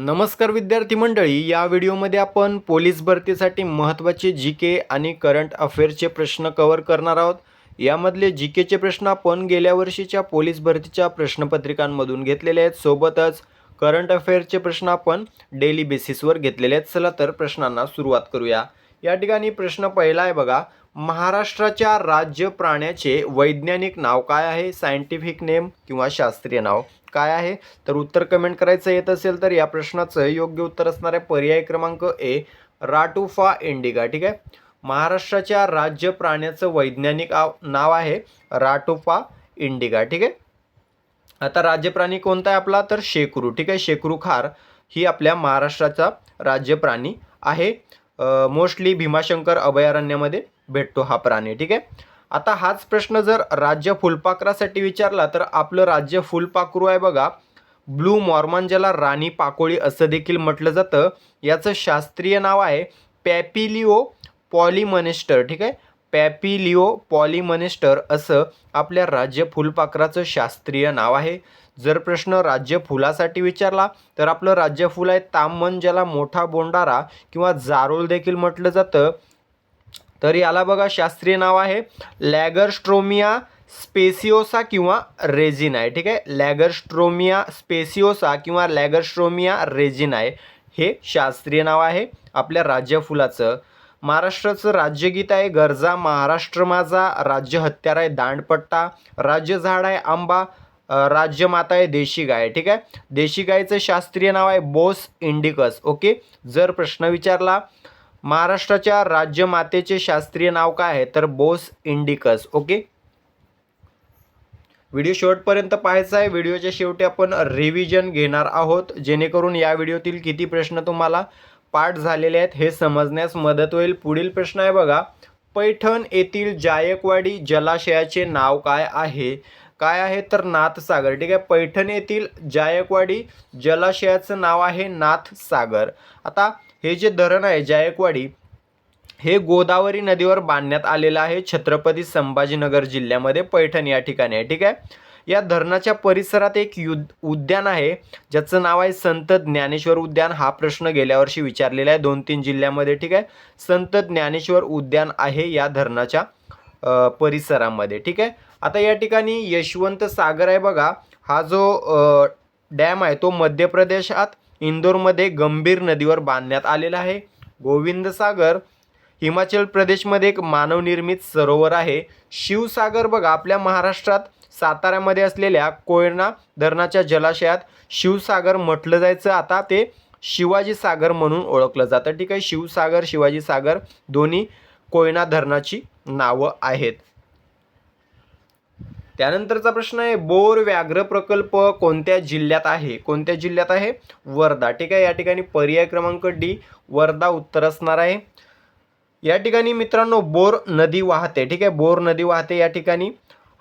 नमस्कार विद्यार्थी मंडळी या व्हिडिओमध्ये आपण पोलीस भरतीसाठी महत्त्वाचे जी के आणि करंट अफेअर्सचे प्रश्न कव्हर करणार आहोत. यामधले जी केचे प्रश्न आपण गेल्या वर्षीच्या पोलीस भरतीच्या प्रश्नपत्रिकांमधून घेतलेले आहेत. सोबतच करंट अफेअर्सचे प्रश्न आपण डेली बेसिसवर घेतलेले आहेत. चला तर प्रश्नांना सुरुवात करूया. या ठिकाणी प्रश्न पहिला आहे बघा. महाराष्ट्राच्या राज्य प्राण्याचे वैज्ञानिक नाव काय आहे? सायंटिफिक नेम किंवा शास्त्रीय नाव? काय आहे? तर उत्तर कमेंट करायचं येत असेल तर या प्रश्नाचं योग्य उत्तर असणार आहे पर्याय क्रमांक ए राटुफा इंडिगा. ठीक आहे? महाराष्ट्राच्या राज्य प्राण्याचं वैज्ञानिक नाव आहे राटुफा इंडिगा. ठीक आहे? आता राज्य प्राणी कोणता आहे आपला? तर शेकरू. ठीक आहे? शेकरू खार ही आपल्या महाराष्ट्राचा राज्य प्राणी आहे. मोस्टली भीमाशंकर अभयारण्यामध्ये भेटतो हा प्राणी. ठीक आहे? आता हाच प्रश्न जर राज्य फुलपाखरासाठी विचारला तर आपलं राज्य फुलपाखरू आहे बघा. ब्लू मॉर्मॉन ज्याला राणी पाकोळी असं देखील म्हटलं जातं. याचं शास्त्रीय नाव आहे पॅपिलिओ पॉलिमनेस्टर ठीक आहे? पॅपिलिओ पॉलिमनेस्टर असं आपल्या राज्य फुलपाखराचं शास्त्रीय नाव आहे. जर प्रश्न राज्य फुलासाठी विचारला तर आपलं राज्य फुल आहे ताममन ज्याला मोठा बोंडारा किंवा जारोल देखील म्हटलं जातं. तर याला बघा शास्त्रीय नाव आहे. लॅगरस्ट्रोमिया स्पेसिओसा किंवा रेजिन आहे. ठीक आहे? लॅगरस्ट्रोमिया स्पेसिओसा किंवा लॅगरस्ट्रोमिया रेजिन आहे. हे शास्त्रीय नाव आहे आपल्या राज्य फुलाचं. महाराष्ट्राचं राज्यगीत आहे गरजा महाराष्ट्र माझा राज्य हत्यार आहे दांडपट्टा राज्य झाड आहे आंबा राज्यमाता आहे देशी गाय. ठीक आहे? देशी गायचं शास्त्रीय नाव आहे बोस इंडिकस. ओके? जर प्रश्न विचारला महाराष्ट्राच्या राज्यमातेचे शास्त्रीय नाव काय आहे? तर बोस इंडिकस ओके? व्हिडिओ शेवटपर्यंत पाहायचा आहे. व्हिडिओच्या शेवटी आपण रिव्हिजन घेणार आहोत. जेणेकरून या व्हिडिओतील किती प्रश्न तुम्हाला पाठ झालेले आहेत हे समजण्यास मदत होईल. पुढील प्रश्न आहे बघा. पैठण येथील जायकवाडी जलाशयाचे नाव काय आहे? काय आहे? तर नाथसागर. ठीक आहे? पैठण येथील जायकवाडी जलाशयाचं नाव आहे नाथसागर. आता हे जे धरण आहे जायकवाडी हे गोदावरी नदीवर बांधण्यात आलेलं आहे छत्रपती संभाजीनगर जिल्ह्यामध्ये पैठण या ठिकाणी आहे ठीक आहे? या धरणाच्या परिसरात एक युद्ध उद्यान आहे ज्याचं नाव आहे संत ज्ञानेश्वर उद्यान. हा प्रश्न गेल्या वर्षी विचारलेला आहे दोन तीन जिल्ह्यामध्ये ठीक आहे? संत ज्ञानेश्वर उद्यान आहे या धरणाच्या परिसरामध्ये ठीक आहे? आता या ठिकाणी यशवंत सागर आहे बघा. हा जो डॅम आहे तो मध्य प्रदेशात इंदोरमध्ये गंभीर नदीवर बांधण्यात आलेला आहे. गोविंद सागर हिमाचल प्रदेशमध्ये एक मानवनिर्मित सरोवर आहे. शिवसागर बघा आपल्या महाराष्ट्रात साताऱ्यामध्ये असलेल्या कोयना धरणाच्या जलाशयात शिवसागर म्हटलं जायचं. आता ते शिवाजी सागर म्हणून ओळखलं जातं. ठीक आहे शिवसागर शिवाजी सागर दोन्ही कोयना धरणाची नावं आहेत. त्यानंतरचा प्रश्न आहे बोर व्याघ्र प्रकल्प कोणत्या जिल्ह्यात आहे? कोणत्या जिल्ह्यात आहे? वर्धा. ठीक आहे या ठिकाणी पर्याय क्रमांक डी वर्धा उत्तर असणार आहे. या ठिकाणी मित्रांनो बोर नदी वाहते. ठीक आहे बोर नदी वाहते या ठिकाणी.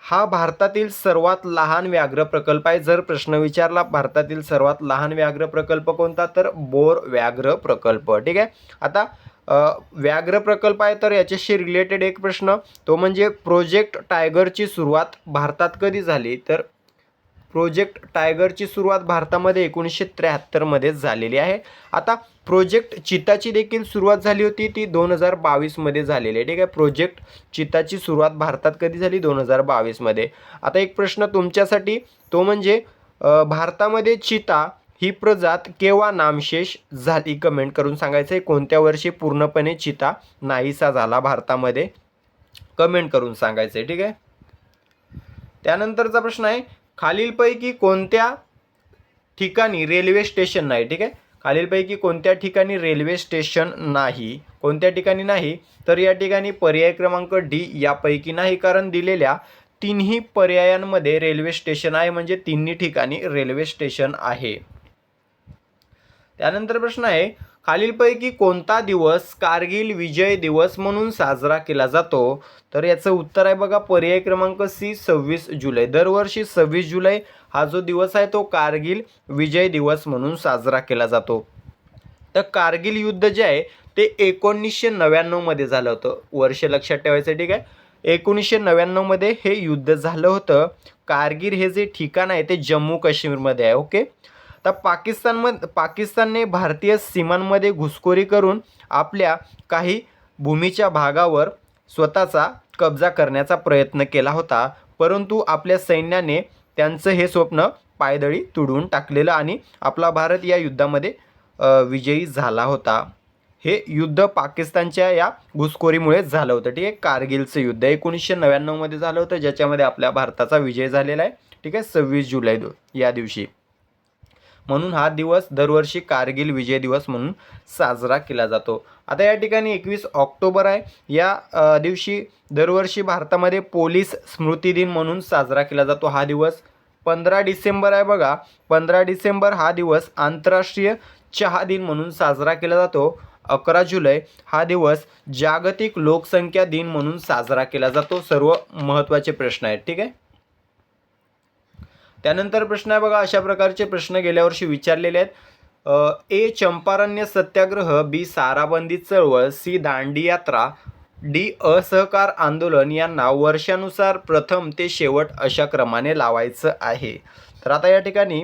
हा भारतातील सर्वात लहान व्याघ्र प्रकल्प आहे. जर प्रश्न विचारला भारतातील सर्वात लहान व्याघ्र प्रकल्प कोणता? तर बोर व्याघ्र प्रकल्प. ठीक आहे आता व्याघ्र प्रकल्प आहे तर याच्याशी रिलेटेड एक प्रश्न. तो म्हणजे प्रोजेक्ट टायगरची सुरुवात भारतात कधी झाली? तर प्रोजेक्ट टायगरची सुरुवात भारतामध्ये एकोणीसशे त्र्याहत्तरमध्ये झालेली आहे. आता प्रोजेक्ट चिताची देखील सुरुवात झाली होती ती दोन हजार बावीसमध्ये झालेली आहे. ठीक आहे? प्रोजेक्ट चिताची सुरुवात भारतात कधी झाली? दोन हजार बावीसमध्ये आता एक प्रश्न तुमच्यासाठी. तो म्हणजे भारतामध्ये चिता ही प्रजात केव्हा नामशेष झाली कमेंट करून सांगायचं आहे कोणत्या वर्षी पूर्णपणे चिता नाहीसा झाला भारतामध्ये? कमेंट करून सांगायचं आहे ठीक आहे? त्यानंतरचा प्रश्न आहे खालीलपैकी कोणत्या ठिकाणी रेल्वे स्टेशन नाही ठीक आहे? खालीलपैकी कोणत्या ठिकाणी रेल्वे स्टेशन नाही? कोणत्या ठिकाणी नाही? तर या ठिकाणी पर्याय क्रमांक डी यापैकी नाही कारण दिलेल्या तिन्ही पर्यायांमध्ये रेल्वे स्टेशन आहे म्हणजे तिन्ही ठिकाणी रेल्वे स्टेशन आहे. त्यानंतर प्रश्न आहे खालीलपैकी कोणता दिवस कारगिल विजय दिवस म्हणून साजरा केला जातो? तर याचं उत्तर आहे बघा पर्याय क्रमांक सी सव्वीस जुलै. दरवर्षी सव्वीस जुलै हा जो दिवस आहे तो कारगिल विजय दिवस म्हणून साजरा केला जातो. तर कारगिल युद्ध जे आहे ते एकोणीसशे नव्याण्णवमध्ये झालं होतं. वर्ष लक्षात ठेवायचं ठीक आहे. एकोणीसशे नव्याण्णवमध्ये हे युद्ध झालं होतं. कारगिल हे जे ठिकाण आहे ते जम्मू काश्मीरमध्ये आहे ओके? तर पाकिस्तानम पाकिस्तानने भारतीय सीमांमध्ये घुसखोरी करून आपल्या काही भूमीच्या भागावर स्वतःचा कब्जा करण्याचा प्रयत्न केला होता. परंतु आपल्या सैन्याने त्यांचं हे स्वप्न पायदळी तुडवून टाकलेलं आणि आपला भारत या युद्धामध्ये विजयी झाला होता. हे युद्ध पाकिस्तानच्या या घुसखोरीमुळेच झालं होतं. ठीक आहे? कारगिलचं युद्ध एकोणीसशे नव्याण्णवमध्ये झालं होतं ज्याच्यामध्ये आपल्या भारताचा विजय झालेला आहे. ठीक आहे? सव्वीस जुलै दो या दिवशी. म्हणून हा दिवस दरवर्षी कारगिल विजय दिवस म्हणून साजरा केला जातो. आता या ठिकाणी एकवीस ऑक्टोबर आहे. या दिवशी दरवर्षी भारतामध्ये पोलीस स्मृती दिन म्हणून साजरा केला जातो हा दिवस. पंधरा डिसेंबर आहे बघा. पंधरा डिसेंबर हा दिवस आंतरराष्ट्रीय चहा दिन म्हणून साजरा केला जातो. अकरा जुलै हा दिवस जागतिक लोकसंख्या दिन म्हणून साजरा केला जातो. सर्व महत्त्वाचे प्रश्न आहेत. ठीक आहे? त्यानंतर प्रश्न आहे बघा अशा प्रकारचे प्रश्न गेल्या वर्षी विचारलेले आहेत. ए चंपारण्य सत्याग्रह बी साराबंदी चळवळ सी दांडी यात्रा डी असहकार आंदोलन यांना वर्षानुसार प्रथम ते शेवट अशा क्रमाने लावायचं आहे. तर आता या ठिकाणी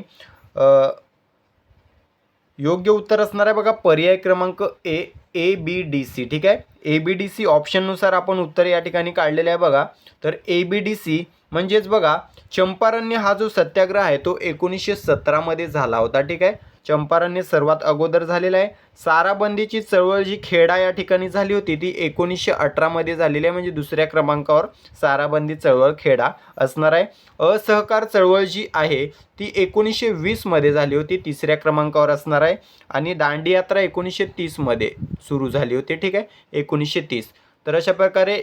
योग्य उत्तर असणार आहे बघा पर्याय क्रमांक ए ए बी डी सी ठीक आहे? ए बी डी सी ऑप्शननुसार आपण उत्तर या ठिकाणी काढलेलं आहे बघा. तर ए बी डी सी म्हणजेच बघा चंपारण्य हा जो सत्याग्रह आहे तो एकोणीसशे सतरामध्ये झाला होता ठीक आहे? चंपारण्य सर्वात अगोदर झालेला आहे. साराबंदीची चळवळ जी खेडा या ठिकाणी झाली होती ती एकोणीसशे अठरामध्ये झालेली आहे म्हणजे दुसऱ्या क्रमांकावर साराबंदी चळवळ खेडा असणार आहे. असहकार चळवळ जी आहे ती एकोणीसशे वीसमध्ये झाली होती तिसऱ्या क्रमांकावर असणार आहे. आणि दांडी यात्रा एकोणीसशे तीसमध्ये सुरू झाली होती ठीक आहे? एकोणीसशे तीस. तर अशा प्रकारे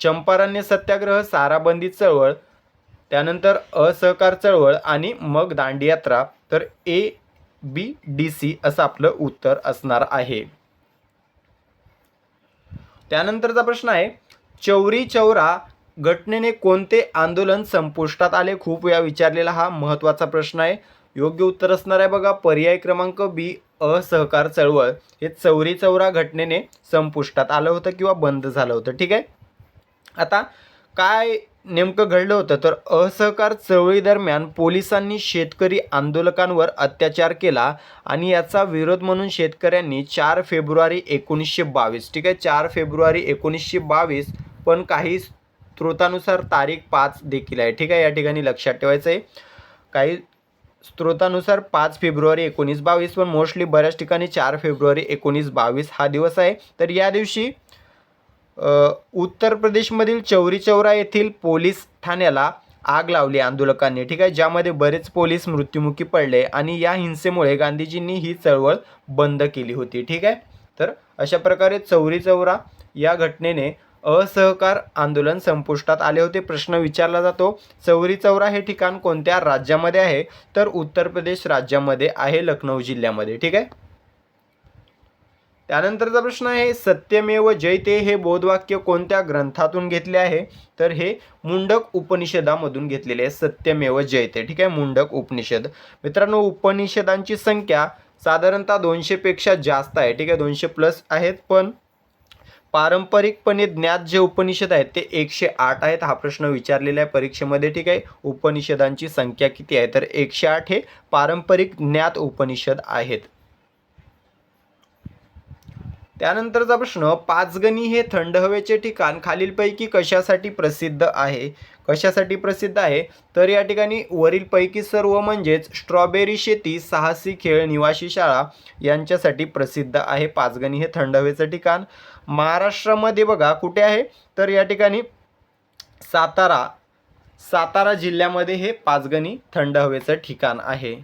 चंपारण्य सत्याग्रह साराबंदी चळवळ त्यानंतर असहकार चळवळ आणि मग दांडी यात्रा तर ए बी डी सी असं आपलं उत्तर असणार आहे. त्यानंतरचा प्रश्न आहे चौरी चौरा घटनेने कोणते आंदोलन संपुष्टात आले? खूप वेळा विचारलेला हा महत्त्वाचा प्रश्न आहे. योग्य उत्तर असणार आहे बघा पर्याय क्रमांक बी असहकार चळवळ. हे चौरी चौरा घटनेने संपुष्टात आलं होतं किंवा बंद झालं होतं. ठीक आहे? आता काय नेमकं घडलं होतं? तर असहकार चळवळीदरम्यान पोलिसांनी शेतकरी आंदोलकांवर अत्याचार केला आणि याचा विरोध म्हणून शेतकऱ्यांनी चार फेब्रुवारी एकोणीसशे बावीस ठीक आहे? चार फेब्रुवारी एकोणीसशे बावीस पण काही स्त्रोतानुसार तारीख पाच देखील आहे ठीक आहे? या ठिकाणी लक्षात ठेवायचं आहे काही स्त्रोतानुसार पाच फेब्रुवारी एकोणीस बावीस पण मोस्टली बऱ्याच ठिकाणी चार फेब्रुवारी एकोणीस बावीस हा दिवस आहे. तर या दिवशी उत्तर प्रदेशमधील चौरी चौरा येथील पोलीस ठाण्याला आग लावली आंदोलकांनी. ठीक आहे? ज्यामध्ये बरेच पोलीस मृत्युमुखी पडले आणि या हिंसेमुळे गांधीजींनी ही चळवळ बंद केली होती. ठीक आहे? तर अशा प्रकारे चौरी चौरा या घटनेने असहकार आंदोलन संपुष्टात आले होते. प्रश्न विचारला जातो चौरी चौरा हे ठिकाण कोणत्या राज्यामध्ये आहे? तर उत्तर प्रदेश राज्यामध्ये आहे लखनौ जिल्ह्यामध्ये. ठीक आहे? त्यानंतरचा प्रश्न आहे सत्यमेव जयते हे बोधवाक्य कोणत्या ग्रंथातून घेतले आहे? तर हे मुंडक उपनिषदामधून घेतलेले आहे सत्यमेव जयते. ठीक आहे मुंडक उपनिषद. मित्रांनो उपनिषदांची संख्या साधारणतः दोनशेपेक्षा जास्त आहे. ठीक आहे दोनशे प्लस आहेत पण पारंपरिकपणे ज्ञात जे उपनिषद आहेत ते एकशे आठ आहेत. हा प्रश्न विचारलेला आहे परीक्षेमध्ये. ठीक आहे उपनिषदांची संख्या किती आहे? तर एकशे आठ हे पारंपरिक ज्ञात उपनिषद आहेत. त्यानंतरचा प्रश्न पाचगणी हे थंड हवेचे ठिकाण खालीलपैकी कशासाठी प्रसिद्ध आहे? कशासाठी प्रसिद्ध आहे? तर या ठिकाणी वरीलपैकी सर्व म्हणजेच स्ट्रॉबेरी शेती साहसी खेळ निवासी शाळा यांच्यासाठी प्रसिद्ध आहे. पाचगणी हे थंड हवेचं ठिकाण. महाराष्ट्रामध्ये बघा कुठे आहे? तर या ठिकाणी सातारा सातारा जिल्ह्यामध्ये हे पाचगणी थंड हवेचं ठिकाण आहे.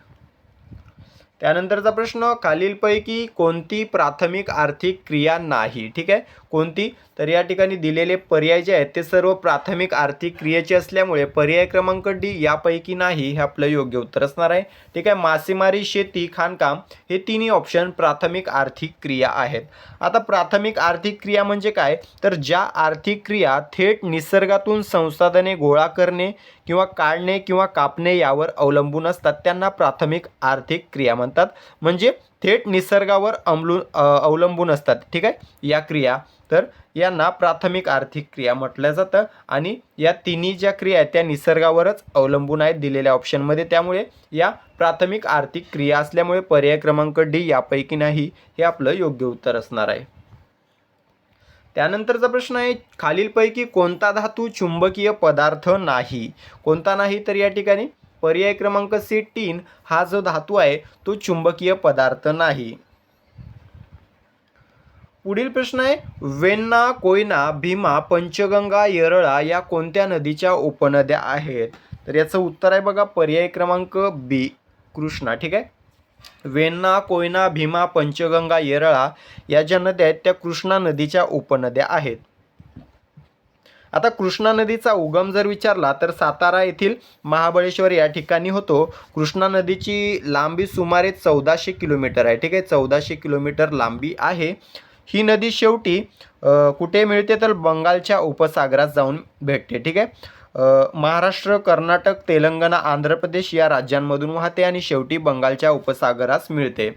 त्यानंतरचा प्रश्न खालीलपैकी कोणती प्राथमिक आर्थिक क्रिया नाही? ठीक आहे? कोणती? तर या ठिकाणी दिलेले पर्याय जे आहेत ते सर्व प्राथमिक आर्थिक क्रियेचे असल्यामुळे पर्याय क्रमांक डी यापैकी नाही हे आपलं योग्य उत्तर असणार आहे. ठीक आहे मासेमारी शेती खाणकाम हे तिन्ही ऑप्शन प्राथमिक आर्थिक क्रिया आहेत. आता प्राथमिक आर्थिक क्रिया म्हणजे काय? तर ज्या आर्थिक क्रिया थेट निसर्गातून संसाधने गोळा करणे किंवा काढणे किंवा कापणे यावर अवलंबून असतात त्यांना प्राथमिक आर्थिक क्रिया म्हणतात. म्हणजे थेट निसर्गावर अमलून अवलंबून असतात. ठीक आहे? या क्रिया. तर यांना प्राथमिक आर्थिक क्रिया म्हटलं जातं आणि या तिन्ही ज्या क्रिया आहेत त्या निसर्गावरच अवलंबून आहेत दिलेल्या ऑप्शनमध्ये त्यामुळे या प्राथमिक आर्थिक क्रिया असल्यामुळे पर्याय क्रमांक डी यापैकी नाही. हे आपलं योग्य उत्तर असणार आहे. त्यानंतरचा प्रश्न आहे खालीलपैकी कोणता धातू चुंबकीय पदार्थ नाही? कोणता नाही तर या ठिकाणी पर्याय क्रमांक सी टीन हा जो धातू आहे तो चुंबकीय पदार्थ नाही. पुढील प्रश्न आहे वेन्ना कोयना भीमा पंचगंगा येरळा या कोणत्या नदीच्या उपनद्या आहेत? तर याचं उत्तर आहे बघा पर्याय क्रमांक बी कृष्णा ठीक आहे? वेन्ना कोयना भीमा पंचगंगा येरळा या ज्या नद्या आहेत त्या कृष्णा नदीच्या उपनद्या आहेत. आता कृष्णा नदीचा उगम जर विचारला तर सातारा येथील महाबळेश्वर या ठिकाणी होतो. कृष्णा नदीची लांबी सुमारे चौदाशे किलोमीटर आहे ठीक आहे? चौदाशे किलोमीटर लांबी आहे. ही नदी शेवटी कुठे मिळते तर बंगालच्या उपसागरात जाऊन भेटते ठीक आहे? महाराष्ट्र कर्नाटक तेलंगणा आंध्र प्रदेश या राज्यांमधून वाहते आणि शेवटी बंगालच्या उपसागरास मिळते.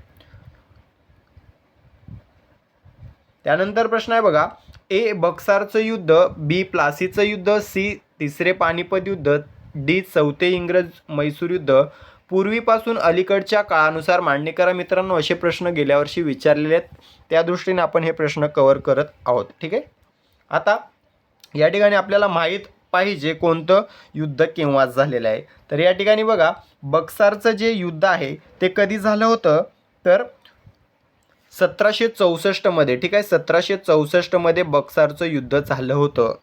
त्यानंतर प्रश्न आहे बघा ए बक्सारचं युद्ध बी प्लासीचं युद्ध सी तिसरे पानिपत युद्ध डी चौथे इंग्रज मैसूर युद्ध. पूर्वीपासून अलीकडच्या काळानुसार मांडणी करा मित्रांनो असे प्रश्न गेल्या वर्षी विचारलेले आहेत. त्या दृष्टीने आपण हे प्रश्न कव्हर करत आहोत ठीक आहे? आता या ठिकाणी आपल्याला माहीत पाहिजे कोणतं युद्ध केव्हा झालेलं आहे. तर या ठिकाणी बघा बक्सारचं जे युद्ध आहे ते कधी झालं होतं? तर सतराशे चौसष्टमध्ये ठीक आहे? सतराशे चौसष्टमध्ये बक्सारचं युद्ध झालं होतं.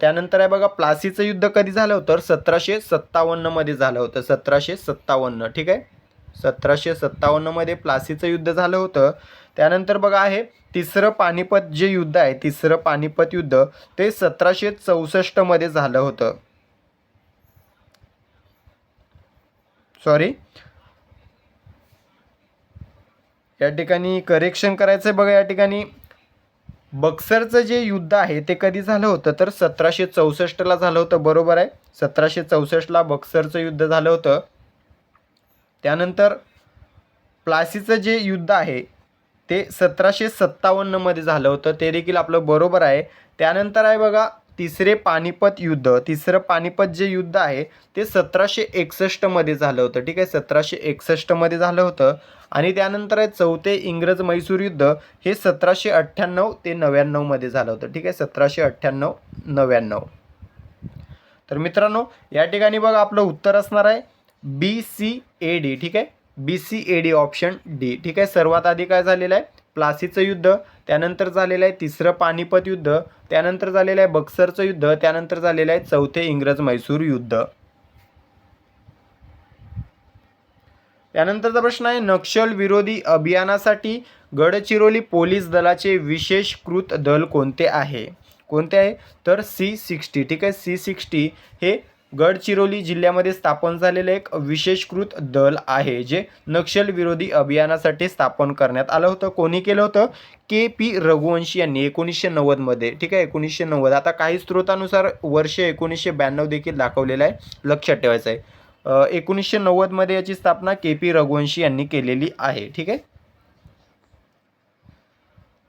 त्यानंतर आहे बघा प्लासीचं युद्ध कधी झालं होतं? तर सतराशे सत्तावन्नमध्ये झालं होतं. सतराशे सत्तावन्न ठीक आहे? सतराशे सत्तावन्नमध्ये प्लासीचं युद्ध झालं होतं. त्यानंतर बघा आहे तिसरं पानिपत जे युद्ध आहे तिसरं पानिपत युद्ध ते सतराशे चौसष्टमध्ये झालं होतं. सॉरी या ठिकाणी करेक्शन करायचं आहे बघा या ठिकाणी. बक्सरचं जे युद्ध आहे ते कधी झालं होतं? तर सतराशे चौसष्टला झालं होतं बरोबर आहे? सतराशे चौसष्टला बक्सरचं युद्ध झालं होतं. त्यानंतर प्लासीचं जे युद्ध आहे ते सतराशे सत्तावन्नमध्ये झालं होतं. ते देखील आपलं बरोबर आहे. त्यानंतर आहे बघा तिसरे पानिपत युद्ध. तिसरं पानिपत जे युद्ध आहे ते सतराशे एकसष्टमध्ये झालं होतं. ठीक आहे? सतराशे एकसष्टमध्ये झालं होतं. आणि त्यानंतर आहे चौथे इंग्रज मैसूर युद्ध. हे सतराशे अठ्ठ्याण्णव ते नव्याण्णवमध्ये झालं होतं. ठीक आहे? सतराशे अठ्ठ्याण्णव नव्याण्णव. तर मित्रांनो या ठिकाणी बघा आपलं उत्तर असणार आहे. बी सी ए डी ठीक आहे? B C A D option D ठीक आहे? सर्वात आधी काय झालेलं आहे? प्लासीचं युद्ध. त्यानंतर झालेलं आहे तिसरं पानिपत युद्ध. त्यानंतर झालेलं आहे बक्सरचं युद्ध. त्यानंतर झालेलं आहे चौथे इंग्रज मैसूर युद्ध. त्यानंतरचा प्रश्न आहे नक्षल विरोधी अभियानासाठी गडचिरोली पोलीस दलाचे विशेषकृत दल कोणते आहे? कोणते आहे? तर सी सिक्स्टी ठीक आहे? सी सिक्स्टी हे गडचिरोली जिल्ह्यामध्ये स्थापन झालेलं एक विशेषकृत दल आहे जे नक्षलविरोधी अभियानासाठी स्थापन करण्यात आलं होतं. कोणी केलं होतं? के पी रघुवंशी यांनी एकोणीसशे नव्वदमध्ये ठीक आहे? एकोणीसशे नव्वद. आता काही स्रोतानुसार वर्ष एकोणीसशे ब्याण्णव देखील दाखवलेलं आहे. लक्षात ठेवायचं आहे. एकोणीसशे नव्वदमध्ये याची स्थापना के पी रघुवंशी यांनी केलेली आहे. ठीक आहे?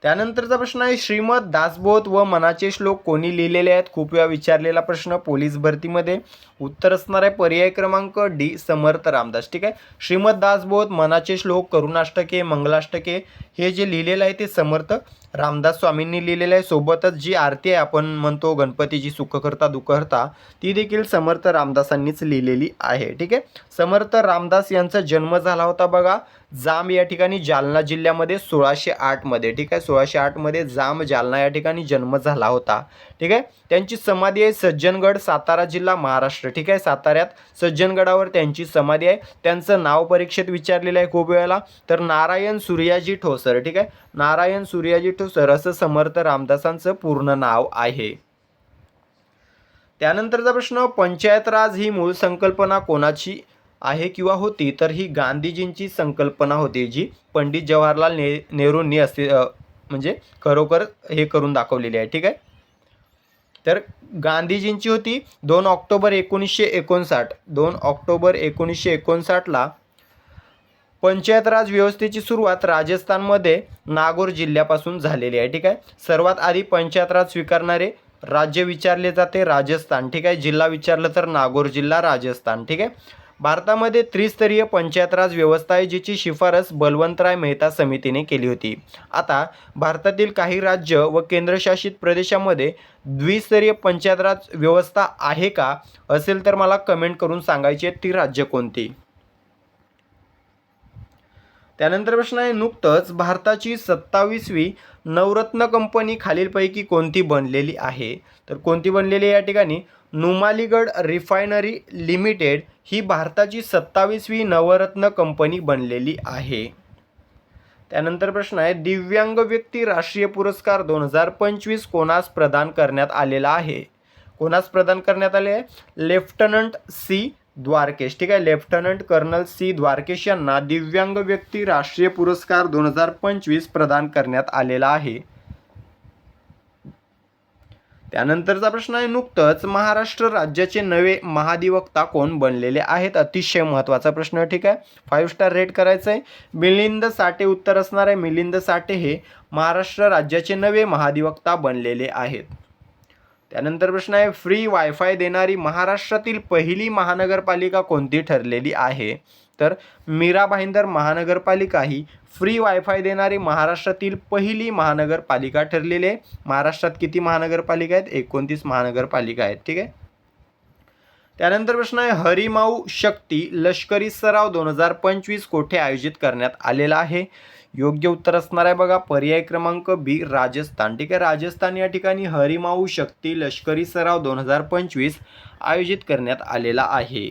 त्यानंतरचा प्रश्न आहे श्रीमद दासबोध व मनाचे श्लोक कोणी लिहिलेले आहेत? खूप वेळा विचारलेला प्रश्न पोलीस भरतीमध्ये. उत्तर असणार आहे पर्याय क्रमांक डी समर्थ रामदास. ठीक आहे? श्रीमद दासबोध मनाचे श्लोक करुणाष्टके मंगलाष्टके हे जे लिहिलेलं आहे ते समर्थ. रामदास स्वामींनी लिहिलेलं आहे सोबतच जी आरती आहे आपण म्हणतो गणपतीची सुखकर्ता दुखकर्ता ती देखील समर्थ रामदासांनीच लिहिलेली आहे ठीक आहे? समर्थ रामदास यांचा जन्म झाला होता बघा जांब या ठिकाणी जालना जिल्ह्यामध्ये सोळाशे आठमध्ये ठीक आहे? सोळाशे आठमध्ये जांब जालना या ठिकाणी जन्म झाला होता ठीक आहे? त्यांची समाधी आहे सज्जनगड सातारा जिल्हा महाराष्ट्र ठीक आहे? साताऱ्यात सज्जनगडावर त्यांची समाधी आहे. त्यांचं नाव परीक्षेत विचारलेलं आहे खूप वेळेला. तर नारायण सूर्याजी ठोसर ठीक आहे? नारायण सूर्याजी सर असं समर्थ रामदासांचं पूर्ण नाव आहे. त्यानंतरचा प्रश्न पंचायत राज ही मूळ संकल्पना कोणाची आहे किंवा होती? तर ही गांधीजींची संकल्पना होती जी पंडित जवाहरलाल ने नेहरूंनी असे म्हणजे खरोखर हे करून दाखवलेली आहे. ठीक आहे? तर गांधीजींची होती दोन ऑक्टोबर एकोणीसशे एकोणसाठ. दोन ऑक्टोबर एकोणीसशे एकोणसाठला पंचायत राज व्यवस्थेची सुरुवात राजस्थानमध्ये नागौर जिल्ह्यापासून झालेली आहे ठीक आहे? सर्वात आधी पंचायत राज स्वीकारणारे राज्य विचारले जाते राजस्थान ठीक आहे? जिल्हा विचारलं तर नागौर जिल्हा राजस्थान ठीक आहे? भारतामध्ये त्रिस्तरीय पंचायत राज व्यवस्था आहे जिची शिफारस बलवंतराय मेहता समितीने केली होती. आता भारतातील काही राज्य व केंद्रशासित प्रदेशामध्ये द्विस्तरीय पंचायत राज व्यवस्था आहे का असेल तर मला कमेंट करून सांगायची आहे ती राज्य कोणती? त्यानंतर प्रश्न आहे नुकतंच भारताची सत्तावीसवी नवरत्न कंपनी खालीलपैकी कोणती बनलेली आहे? तर कोणती बनलेली आहे या ठिकाणी? नुमालीगड रिफायनरी लिमिटेड ही भारताची सत्तावीसवी नवरत्न कंपनी बनलेली आहे. त्यानंतर प्रश्न आहे दिव्यांग व्यक्ती राष्ट्रीय पुरस्कार दोन हजार पंचवीस कोणास प्रदान करण्यात आलेला आहे? कोणास प्रदान करण्यात आले आहे? Lieutenant C Dwarkesh. ठीक आहे लेफ्टनंट कर्नल सी. द्वारकेश यांना दिव्यांग व्यक्ती राष्ट्रीय पुरस्कार दोन हजार पंचवीस प्रदान करण्यात आलेला आहे. त्यानंतरचा प्रश्न आहे नुकतंच महाराष्ट्र राज्याचे नवे महाधिवक्ता कोण बनलेले आहेत? अतिशय महत्त्वाचा प्रश्न ठीक आहे. फाईव्ह स्टार रेट करायचं आहे. मिलिंद साठे उत्तर असणार आहे. मिलिंद साठे हे महाराष्ट्र राज्याचे नवे महाधिवक्ता बनलेले आहेत. त्यानंतर प्रश्न आहे फ्री वायफाय देणारी महाराष्ट्रातील पहिली महानगरपालिका कोणती ठरलेली आहे? तर मीरा भाईंदर महानगरपालिका ही फ्री वायफाय देणारी महाराष्ट्रातील पहिली महानगरपालिका ठरलेली आहे. महाराष्ट्रात किती महानगरपालिका आहेत? एकोणतीस महानगरपालिका आहेत ठीक आहे? त्यानंतर प्रश्न आहे हरिमाऊ शक्ती लष्करी सराव दोन हजार पंचवीस कोठे आयोजित करण्यात आलेला आहे? योग्य उत्तर असणार आहे बघा. पर्याय क्रमांक बी राजस्थान. ठीक आहे राजस्थान या ठिकाणी हरिमाऊ शक्ती लष्करी सराव दोन हजार पंचवीस आयोजित करण्यात आलेला आहे.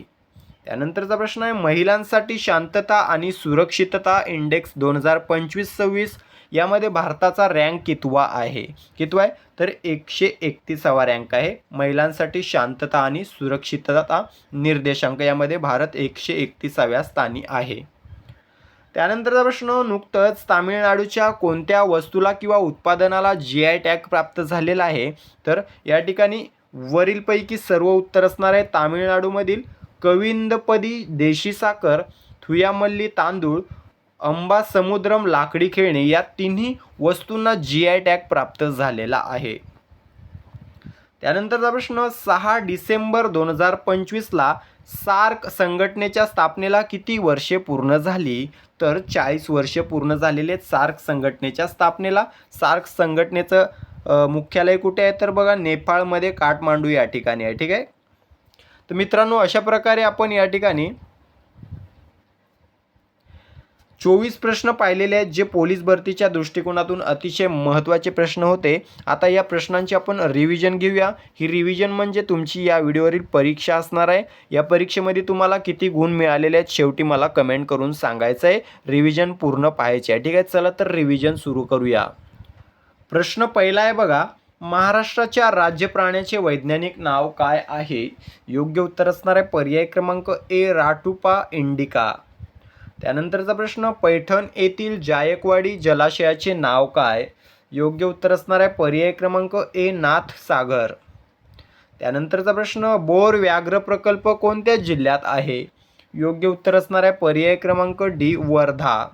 त्यानंतरचा प्रश्न आहे महिलांसाठी शांतता आणि सुरक्षितता इंडेक्स दोन हजार पंचवीस सव्वीस यामध्ये भारताचा रँक कितवा आहे? कितवा आहे? तर एकशे एकतीसावा रँक आहे. महिलांसाठी शांतता आणि सुरक्षितता निर्देशांक यामध्ये भारत एकशे एकतीसाव्या स्थानी आहे. त्यानंतरचा प्रश्न नुकतंच तामिळनाडूच्या कोणत्या वस्तूला किंवा उत्पादनाला जी आय टॅग प्राप्त झालेला आहे? तर या ठिकाणी वरीलपैकी सर्व उत्तर असणार आहे तामिळनाडूमधील कविंदपदी देशी साखर थुयामल्ली तांदूळ अंबा समुद्रम लाकडी खेळणी या तिन्ही वस्तूंना जी आय टॅग प्राप्त झालेला आहे. त्यानंतरचा प्रश्न सहा डिसेंबर दोन हजार पंचवीसला सार्क संघटनेच्या स्थापनेला किती वर्षे पूर्ण झाली? तर चाळीस वर्षे पूर्ण झालेले आहेत सार्क संघटनेच्या स्थापनेला. सार्क संघटनेचं मुख्यालय कुठे आहे? तर बघा नेपाळमध्ये काठमांडू या ठिकाणी आहे ठीक आहे? तर मित्रांनो अशा प्रकारे आपण या ठिकाणी चोवीस प्रश्न पाहिलेले आहेत जे पोलीस भरतीच्या दृष्टिकोनातून अतिशय महत्त्वाचे प्रश्न होते. आता या प्रश्नांची आपण रिव्हिजन घेऊया. ही रिव्हिजन म्हणजे तुमची या व्हिडिओवरील परीक्षा असणार आहे. या परीक्षेमध्ये तुम्हाला किती गुण मिळालेले आहेत शेवटी मला कमेंट करून सांगायचं आहे. रिव्हिजन पूर्ण पाहायचे आहे. ठीक आहे चला तर रिव्हिजन सुरू करूया. प्रश्न पहिला आहे बघा. महाराष्ट्राच्या राज्य प्राण्याचे वैज्ञानिक नाव काय आहे? योग्य उत्तर असणार आहे. पर्याय क्रमांक ए राटुपा इंडिका. त्यानंतरचा प्रश्न पैठण येथील जायकवाडी जलाशयाचे नाव काय? योग्य उत्तर असणार आहे पर्याय क्रमांक ए नाथ सागर. त्यानंतरचा प्रश्न बोर व्याघ्र प्रकल्प कोणत्या जिल्ह्यात आहे? योग्य उत्तर असणार आहे पर्याय क्रमांक डी वर्धा.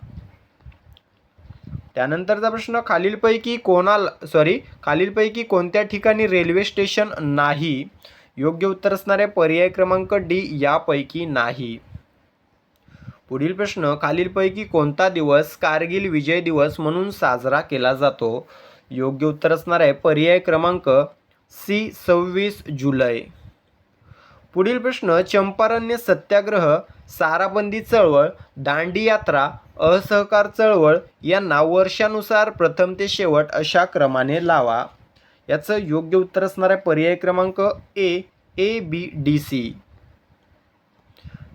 त्यानंतरचा प्रश्न खालीलपैकी कोणाला सॉरी खालीलपैकी कोणत्या ठिकाणी रेल्वे स्टेशन नाही? योग्य उत्तर असणार आहे पर्याय क्रमांक डी यापैकी नाही. पुढील प्रश्न खालीलपैकी कोणता दिवस कारगिल विजय दिवस म्हणून साजरा केला जातो? योग्य उत्तर असणार आहे पर्याय क्रमांक सी सव्वीस जुलै. पुढील प्रश्न चंपारण्य सत्याग्रह साराबंदी चळवळ दांडी यात्रा असहकार चळवळ यांना वर्षानुसार प्रथम ते शेवट अशा क्रमाने लावा. याचं योग्य उत्तर असणार आहे पर्याय क्रमांक ए ए बी डी सी.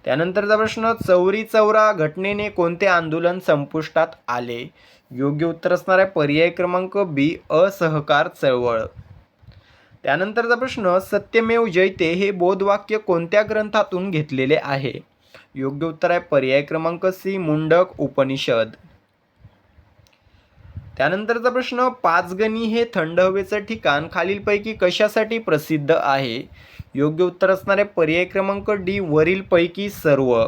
त्यानंतरचा प्रश्न चौरी चौरा घटनेने कोणते आंदोलन संपुष्टात आले? योग्य उत्तर असणार आहे पर्याय क्रमांक बी असहकार चळवळ. त्यानंतरचा प्रश्न सत्यमेव जयते हे बोधवाक्य कोणत्या ग्रंथातून घेतलेले आहे? योग्य उत्तर आहे पर्याय क्रमांक सी मुंडक उपनिषद. त्यानंतरचा प्रश्न पाचगणी हे थंड हवेचं ठिकाण खालीलपैकी कशासाठी प्रसिद्ध आहे? योग्य उत्तर असणारे पर्याय क्रमांक डी वरीलपैकी सर्व.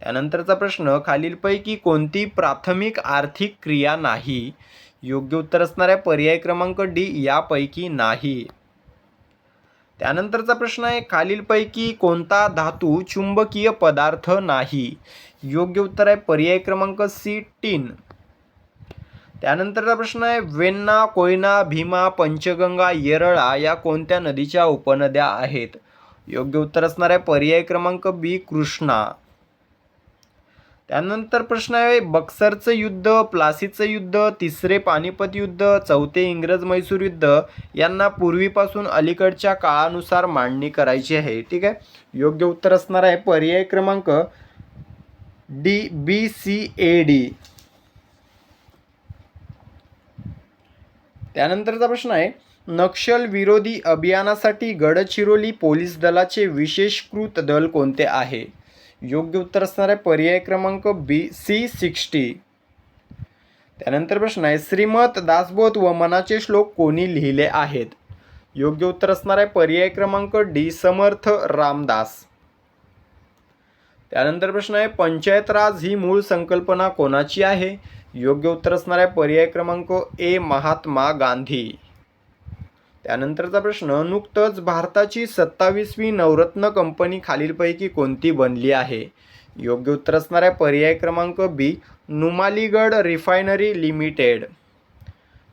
त्यानंतरचा प्रश्न खालीलपैकी कोणती प्राथमिक आर्थिक क्रिया नाही? योग्य उत्तर असणाऱ्या पर्याय क्रमांक डी यापैकी नाही. त्यानंतरचा प्रश्न आहे खालीलपैकी कोणता धातू चुंबकीय पदार्थ नाही? योग्य उत्तर आहे पर्याय क्रमांक सी टीन. त्यानंतरचा प्रश्न आहे वेण्णा कोयना भीमा पंचगंगा येरळा या कोणत्या नदीच्या उपनद्या आहेत? योग्य उत्तर असणार आहे पर्याय क्रमांक बी कृष्णा. त्यानंतर प्रश्न आहे बक्सरचं युद्ध प्लासीचं युद्ध तिसरे पानिपत युद्ध चौथे इंग्रज मैसूर युद्ध यांना पूर्वीपासून अलीकडच्या काळानुसार मांडणी करायची आहे. ठीक आहे? योग्य उत्तर असणार आहे पर्याय क्रमांक D B C A D. त्यानंतरचा प्रश्न आहे नक्षल विरोधी अभियानासाठी गडचिरोली पोलीस दलाचे विशेषकृत दल कोणते आहे? योग्य उत्तर असणार आहे पर्याय क्रमांक बी सी सिक्स्टी. त्यानंतर प्रश्न आहे श्रीमत दासबोध व मनाचे श्लोक कोणी लिहिले आहेत? योग्य उत्तर असणार आहे पर्याय क्रमांक डी समर्थ रामदास. त्यानंतर प्रश्न आहे पंचायत राज ही मूळ संकल्पना कोणाची आहे? योग्य उत्तर असणार आहे पर्याय क्रमांक ए महात्मा गांधी. त्यानंतरचा प्रश्न नुकतंच भारताची सत्तावीसवी नवरत्न कंपनी खालीलपैकी कोणती बनली आहे? योग्य उत्तर असणार आहे पर्याय क्रमांक बी नुमालीगड रिफायनरी लिमिटेड.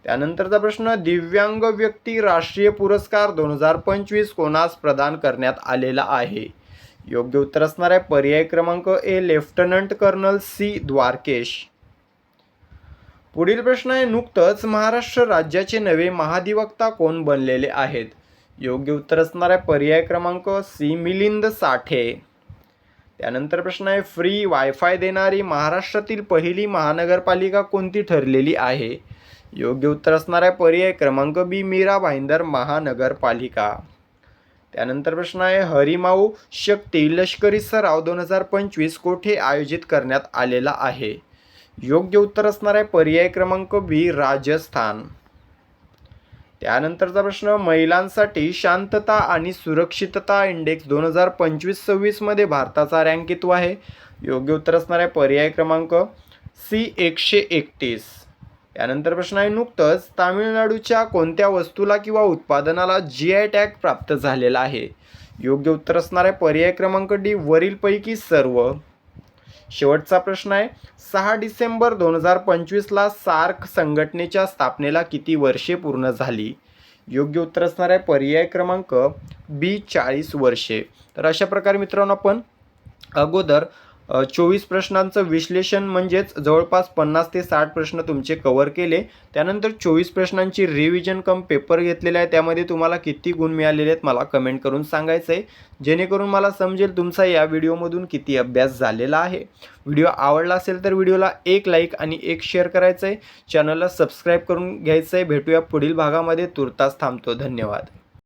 त्यानंतरचा प्रश्न दिव्यांग व्यक्ती राष्ट्रीय पुरस्कार दोन हजार पंचवीस कोणास प्रदान करण्यात आलेला आहे? योग्य उत्तर असणार आहे. पर्याय क्रमांक A lieutenant colonel C Dwarkesh. पुढील प्रश्न आहे नुकतंच महाराष्ट्र राज्याचे नवे महाधिवक्ता कोण बनलेले आहेत? योग्य उत्तर असणार आहे पर्याय क्रमांक सी मिलिंद साठे. त्यानंतर प्रश्न आहे फ्री वायफाय देणारी महाराष्ट्रातील पहिली महानगरपालिका कोणती ठरलेली आहे? योग्य उत्तर असणार आहे पर्याय क्रमांक बी मीरा भाईंदर महानगरपालिका. त्यानंतर प्रश्न आहे हरिमाऊ शक्ती लष्करी सराव दोन हजार पंचवीस कोठे आयोजित करण्यात आलेला आहे? योग्य उत्तर असणार आहे पर्याय क्रमांक बी राजस्थान. त्यानंतरचा प्रश्न महिलांसाठी शांतता आणि सुरक्षितता इंडेक्स दोन हजार पंचवीस सव्वीसमध्ये भारताचा रँक कितवा आहे? योग्य उत्तर असणार आहे पर्याय क्रमांक सी एकशे एकतीस. यानंतर प्रश्न आहे नुकतंच तामिळनाडूच्या कोणत्या वस्तूला किंवा उत्पादनाला जी आय टॅग प्राप्त झालेला आहे? योग्य उत्तर असणार आहे पर्याय क्रमांक डी वरीलपैकी सर्व. शेवटचा प्रश्न आहे सहा डिसेंबर दोन हजार पंचवीसला सार्क संघटनेच्या स्थापनेला किती वर्षे पूर्ण झाली? योग्य उत्तर असणार आहे पर्याय क्रमांक बी चाळीस वर्षे. तर अशा प्रकारे मित्रांनो आपण अगोदर चोवीस प्रश्नांचं विश्लेषण म्हणजेच जवळपास पन्नास ते साठ प्रश्न तुमचे कवर केले. त्यानंतर चोवीस प्रश्नांची रिव्हिजन कम पेपर घेतलेला आहे. त्यामध्ये तुम्हाला किती गुण मिळालेले आहेत मला कमेंट करून सांगायचं आहे जेणेकरून मला समजेल तुमचा या व्हिडिओमधून किती अभ्यास झालेला आहे. व्हिडिओ आवडला असेल तर व्हिडिओला एक लाईक आणि एक शेअर करायचं आहे चॅनलला सबस्क्राईब करून घ्यायचं आहे भेटूया पुढील भागामध्ये. तुर्तास थांबतो. धन्यवाद.